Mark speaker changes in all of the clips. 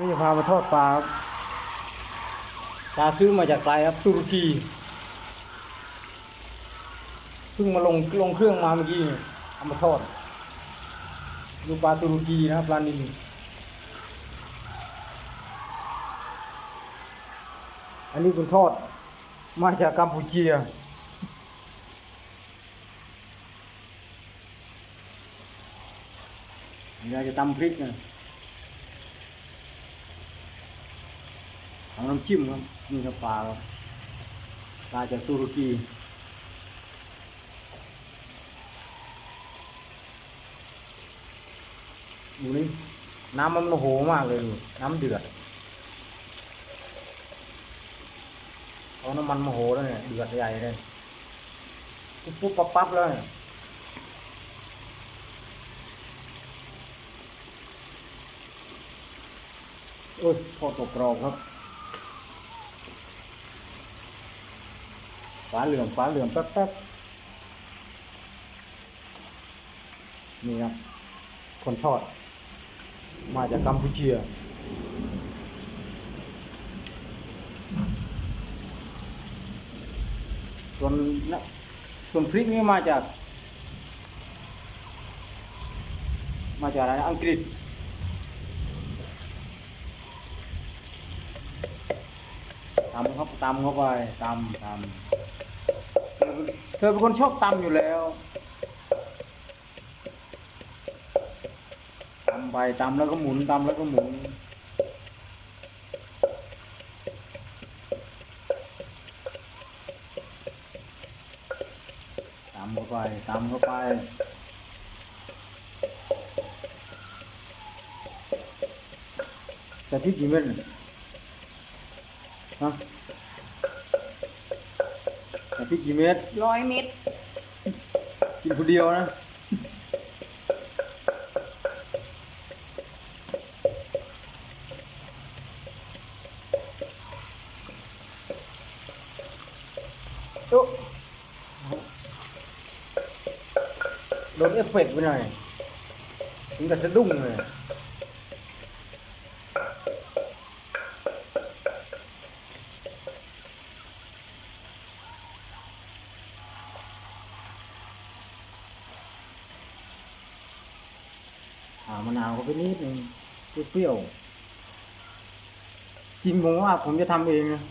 Speaker 1: นี่จะพามาทอดปลาครับปลาซื้อมาจากไกลครับตุรกีเพิ่งมาลงลงเครื่องมาเมื่อกี้เอามาทอดดูปลาตุรกีนะครับปลานิลอันนี้คุณทอดมาจากกัมพูชีอยากจะตำพริกนะ ทำน้ำจิ้มครับนี่ครับปลาครับปลาจากตุรกีดูนี่น้ำมันโมโหมากเลยดูน้ำเดือดเอาน้ำมันโมโหแล้วเนี่ยเดือดใหญ่เลยปุ๊บปุ๊บปั๊บปั๊บเลยโอ้ยทอดกรอบครับ ฟ้าเหลืองฟ้าเหลืองแป๊บๆนี่ครับคนทอด มาจากกัมพูชีส่วนนะส่วนพริกนี่มาจาก มาจากอะไรอังกฤษตำครับตำเข้าไปตำตำ เธอเป็นคนชอบตำอยู่แล้วตำไปตำแล้วก็หมุนตำแล้วก็หมุนตำเข้าไปตำเข้าไปแต่ที่กี่เม็ดเนี่ยฮะ แต่ที่กี่เม็ด
Speaker 2: ร้อยเม็ด
Speaker 1: กินคนเดียวนะโอ๊ะโดนเอฟเฟกต์ไปหน่อยถึงกับสะดุ้งเลยามะนาวเข้าไปนิดนึงเปรี้ยวจริงผมว่าผมจะทำเองนะ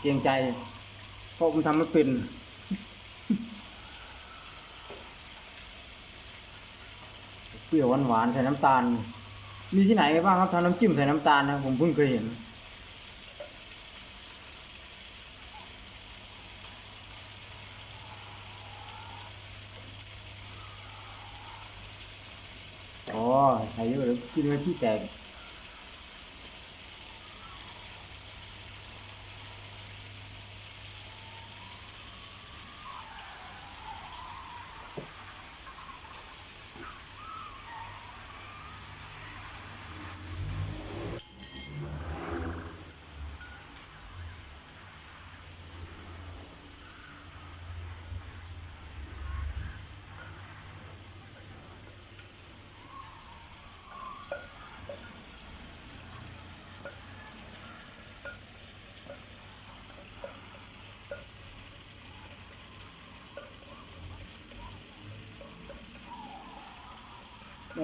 Speaker 1: เกรงใจ เพราะผมทำไม่เป็นเปรี้ยวหวานๆใส่น้ำตาล มีที่ไหนบ้างครับทำน้ำจิ้มใส่น้ำตาลนะผมเพิ่งเคยเห็น อ๋อใส่เยอะแล้วกินแล้วที่แตก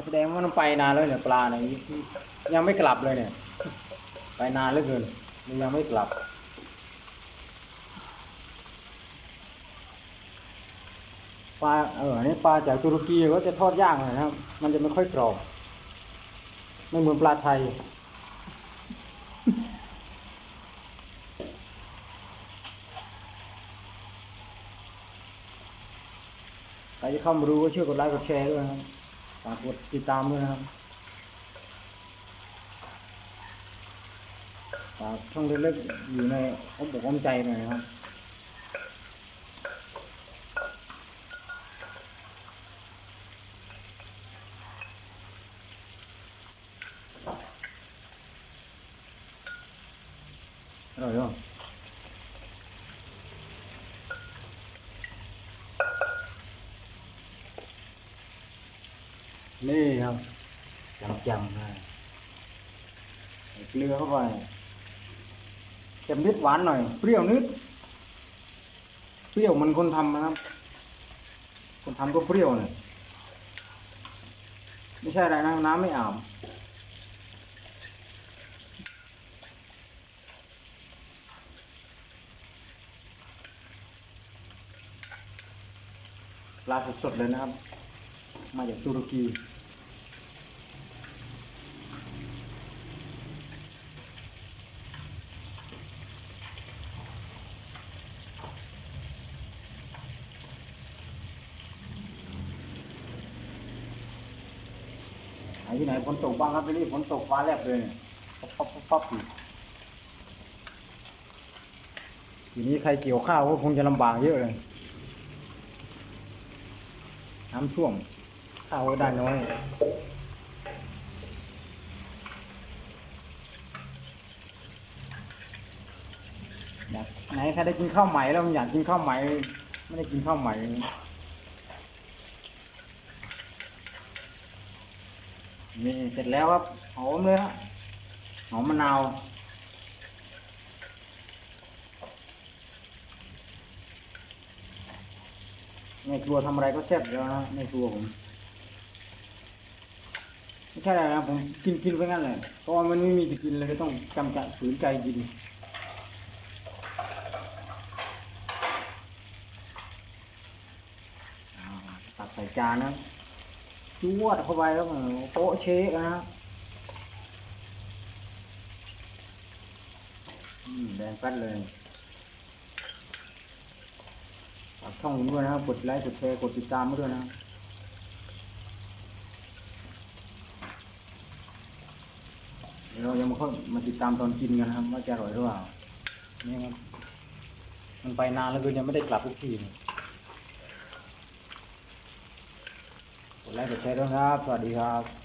Speaker 1: แสดงว่ามันไปนานแล้วเนี่ยปลาเนี่ยยังไม่กลับเลยเนี่ย ไปนานเหลือเกินมันยังไม่กลับปลาเออนี่ปลาจากตุรกีก็จะทอดย่างหน่อยนะครับ มันจะไม่ค่อยกรอบไม่เหมือนปลาไทยใครจะเข้ามาดูก็ช่วยกดไลค์กดแชร์ด้วยนะครับากกดติดตามด้วยนะครับฝากช่องเล็กๆอยู่ในอ้อมอกอ้อมใจหน่อยนะครับอร่อยเนอะ นี่ครับจำจำนะใส่เกลือเข้าไปเค็มนิดหวานหน่อย เปรี้ยวนิด เปรี้ยวเหมันคนทำนะครับ คนทำก็เปรี้ยวเนี่ยไม่ใช่อะไรนะน้ำไม่อาบปลาสดๆเลยนะครับ มาจากตุรกี หนที่ไหนฝนตกบ้างครับที่นี่ฝนตกฟ้าแลบเลยป๊อปป๊อปป๊อปป๊อปอยู่ทีนี้ใครเกี่ยวข้าวก็คงจะลำบากเยอะเลยน้ำท่วมข้าวก็ได้น้อยอยากไหนใครได้กินข้าวใหม่แล้วมันอยากกินข้าวใหม่ไม่ได้กินข้าวใหม่ นี่เสร็จแล้วครับหอมเลยฮะหอมมะนาวในครัวทำอะไรก็แซ่บแล้วนะในครัวผมไม่ใช่อะไรนะผมกินกินไปงั้นเลยเพราะมันไม่มีจะกินเลยก็ต้องจำใจฝืนใจกินตักใส่จานนะ จวดเข้าไปแล้วมันโป๊ะเชะนะฮะแดงแป๊ดเลยฝากช่องผมด้วยนะครับ กดไลค์ กดแชร์ กดติดตามมาด้วยนะครับเดี๋ยวเราจะมาเข้ามาติดตามตอนกินกันนะครับ ว่าจะอร่อยหรือเปล่า นี่ครับ มันไปนานแล้วก็ยังไม่ได้กลับทุกทีเลย กดไลค์กดแชร์ด้วยครับ สวัสดีครับ